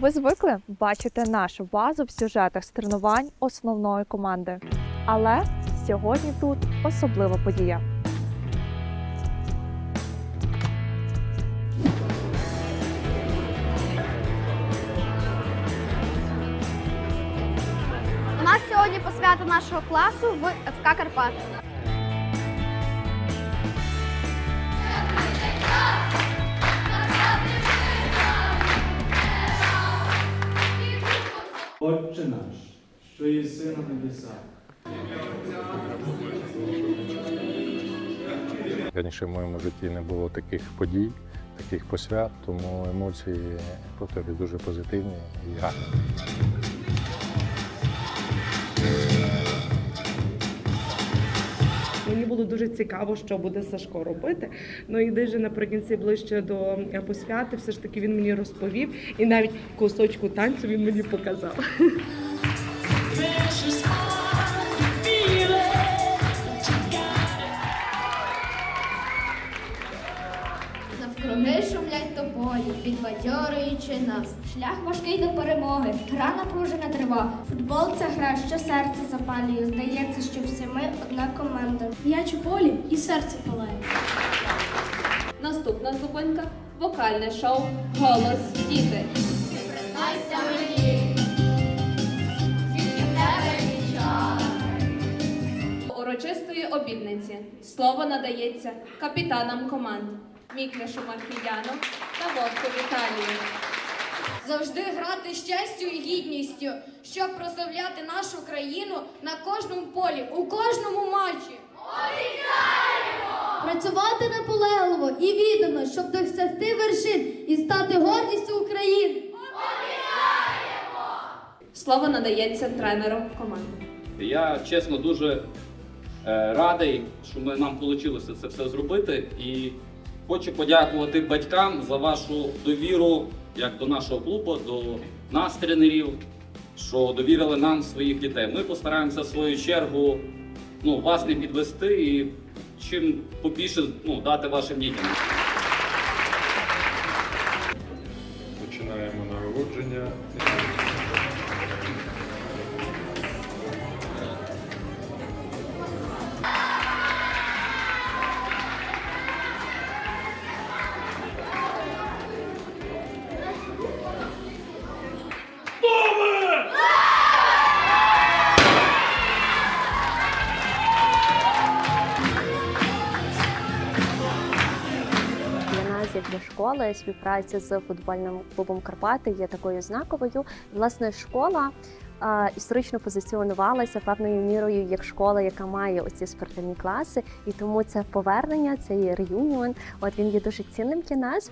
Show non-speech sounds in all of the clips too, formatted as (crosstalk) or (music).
Ви звикли бачити нашу базу в сюжетах з тренувань основної команди. Але сьогодні тут особлива подія. У нас сьогодні посвята нашого класу в ФК Карпат. Отче наш, що єси на небесах. Раніше в моєму житті не було таких подій, таких посвят, тому емоції повторюю, дуже позитивні і гарні. Було дуже цікаво, що буде Сашко робити. Ну і десь наприкінці ближче до е, посвяти, все ж таки він мені розповів, і навіть кусочку танцю він мені показав. (laughs) Навкруги шумлять тополі, підбадьорюючи нас. Шлях важкий до перемоги, гра напружена трива. Футбол це гра, що серце запалює. Здається, що всі ми одна команда. М'яч у полі і серце палає. Наступна зупинка вокальне шоу Голос діти. Признайся мені. Урочистої обідниці слово надається капітанам команд Мікляшу Маркіяну та Вовку Віталію. Завжди грати з честю і гідністю, щоб прославляти нашу країну на кожному полі, у кожному матчі. Працювати наполегливо і віддано, щоб досягти вершин і стати гордістю України. Слово надається тренеру команди. Я чесно дуже е, радий, що ми, нам вийшло це все зробити. І хочу подякувати батькам за вашу довіру як до нашого клубу, до нас, тренерів, що довірили нам своїх дітей. Ми постараємося в свою чергу ну, вас не підвести і чим побільше ну, дати вашим дітям. Починаємо нагородження. Як для школи, співпраця з футбольним клубом Карпати є такою знаковою. Власне, школа історично позиціонувалася певною мірою як школа, яка має оці спортивні класи, і тому це повернення, це є реюніон. От він є дуже цінним для нас.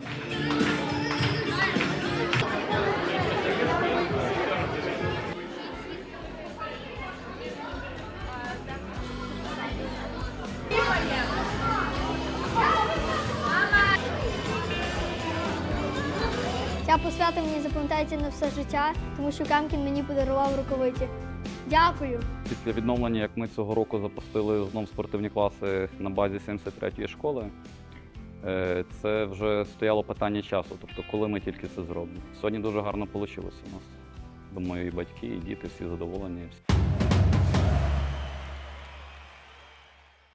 Ця посвята мені запам'ятається на все життя, тому що Камкін мені подарував рукавиці. Дякую. Після відновлення, як ми цього року запустили знову спортивні класи на базі 73-ї школи, е, це вже стояло питання часу, тобто коли ми тільки це зробимо. Сьогодні дуже гарно вийшло у нас. Думаю, і батьки, і діти всі задоволені.